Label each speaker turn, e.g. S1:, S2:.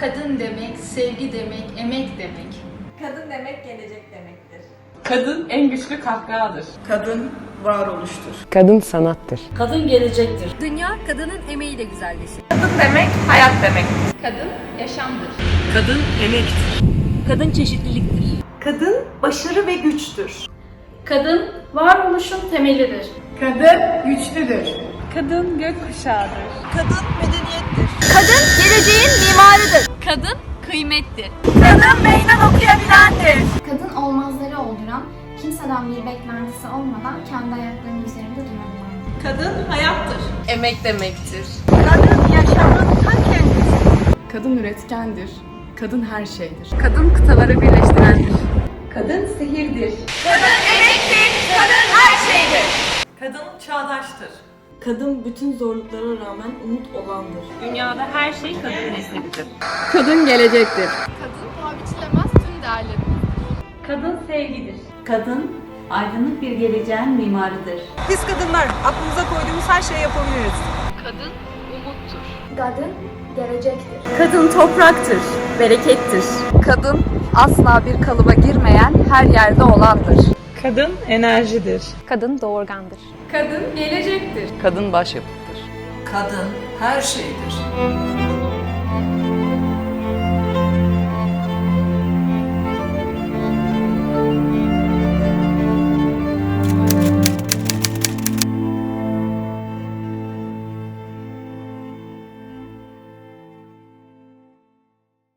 S1: Kadın demek, sevgi demek, emek demek.
S2: Kadın demek gelecek demektir.
S3: Kadın en güçlü kahkahadır.
S4: Kadın varoluştur.
S5: Kadın sanattır.
S6: Kadın gelecektir.
S7: Dünya kadının emeğiyle güzelleşir.
S2: Kadın demek hayat demek.
S1: Kadın yaşamdır.
S3: Kadın emektir.
S6: Kadın çeşitliliktir.
S2: Kadın başarı ve güçtür.
S7: Kadın varoluşun temelidir.
S4: Kadın güçlüdür.
S3: Kadın gökkuşağıdır.
S2: Kadın medeniyettir.
S7: Kadın geleceğin mimarıdır. Kadın kıymettir.
S2: Kadın meydan okuyabilendir.
S8: Kadın olmazları olduran, kimseden bir beklentisi olmadan kendi ayaklarının üzerinde durabilen.
S2: Kadın hayattır.
S3: Emek demektir.
S2: Kadın yaşamın ta kendisi.
S4: Kadın üretkendir. Kadın her şeydir.
S3: Kadın kıtaları birleştirendir.
S2: Kadın sihirdir. Kadın emektir. Kadın her şeydir. Kadın çağdaştır.
S6: Kadın bütün zorluklara rağmen umut olandır.
S3: Dünyada her şey kadın eseridir.
S5: Kadın gelecektir.
S7: Kadın paha biçilemez tüm değerleri.
S3: Kadın sevgidir.
S6: Kadın aydınlık bir geleceğin mimarıdır.
S2: Biz kadınlar aklımıza koyduğumuz her şeyi yapabiliriz.
S7: Kadın umuttur.
S8: Kadın gelecektir.
S9: Kadın topraktır, berekettir. Kadın asla bir kalıba girmeyen, her yerde olandır.
S3: Kadın enerjidir.
S8: Kadın doğurgandır.
S1: Kadın gelecektir.
S5: Kadın başyapıttır.
S4: Kadın her şeydir.